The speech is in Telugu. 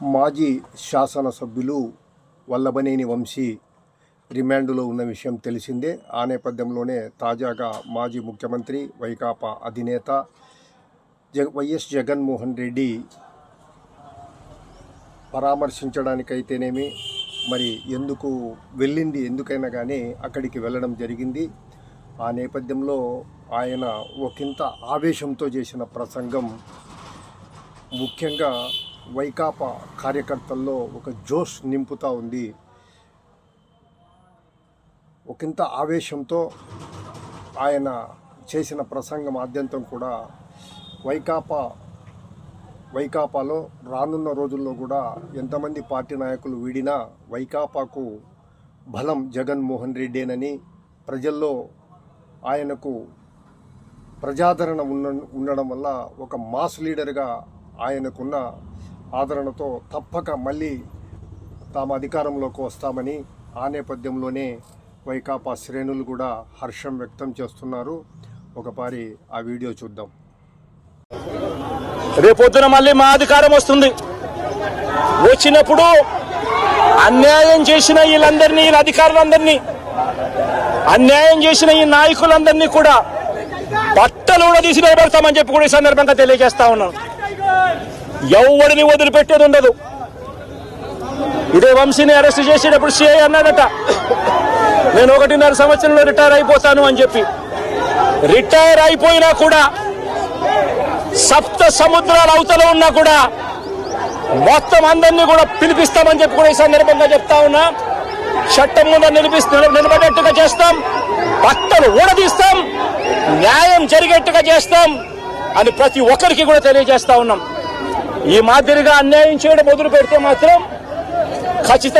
మాజీ శాసనసభ్యులు వల్లభనేని వంశీ రిమాండ్లో ఉన్న విషయం తెలిసిందే. ఆ నేపథ్యంలోనే తాజాగా మాజీ ముఖ్యమంత్రి వైకాపా అధినేత జగ వైఎస్ జగన్మోహన్ రెడ్డి పరామర్శించడానికైతేనేమి మరి ఎందుకు వెళ్ళింది ఎందుకైనా కానీ అక్కడికి వెళ్ళడం జరిగింది. ఆ నేపథ్యంలో ఆయన ఒకంత ఆవేశంతో చేసిన ప్రసంగం ముఖ్యంగా వైకాపా కార్యకర్తల్లో ఒక జోష్ నింపుతూ ఉంది. ఒకంత ఆవేశంతో ఆయన చేసిన ప్రసంగం ఆద్యంతం కూడా వైకాపా వైకాపాలో రానున్న రోజుల్లో కూడా ఎంతమంది పార్టీ నాయకులు వీడినా వైకాపాకు బలం జగన్మోహన్ రెడ్డేనని ప్రజల్లో ఆయనకు ప్రజాదరణ ఉన్న ఉండడం వల్ల ఒక మాస్ లీడర్గా ఆయనకున్న ఆదరణతో తప్పక మళ్ళీ తాము అధికారంలోకి వస్తామని ఆ నేపథ్యంలోనే వైకాపా శ్రేణులు కూడా హర్షం వ్యక్తం చేస్తున్నారు. ఒకసారి ఆ వీడియో చూద్దాం. రేపొద్దున మళ్ళీ మా అధికారం వస్తుంది. వచ్చినప్పుడు అన్యాయం చేసిన వీళ్ళందరినీ వీళ్ళ అధికారులందరినీ అన్యాయం చేసిన ఈ నాయకులందరినీ కూడా బట్టలు కూడా తీసి నిలబెడతామని చెప్పి కూడా ఈ సందర్భంగా తెలియజేస్తా ఉన్నాను ఎవడిని వదిలిపెట్టేది ఉండదు. ఇదే వంశీని అరెస్ట్ చేసేటప్పుడు సిఐ అన్నాడట. నేను ఒకటిన్నర సంవత్సరంలో రిటైర్ అయిపోతాను అని చెప్పి. రిటైర్ అయిపోయినా కూడా సప్త సముద్రాల అవతల ఉన్నా కూడా మొత్తం అందరినీ కూడా పిలిపిస్తామని చెప్పి కూడా ఈ సందర్భంగా చెప్తా ఉన్నా. చట్టం ముందు నిలిపిస్తూ నిలబడేట్టుగా చేస్తాం. బట్టలు ఊడదీస్తాం. న్యాయం జరిగేట్టుగా చేస్తాం. అని ప్రతి ఒక్కరికి కూడా తెలియజేస్తా ఉన్నాం. ఈ మాదిరిగా అన్యాయం చేయడం మొదలు పెడితే మాత్రం ఖచ్చితంగా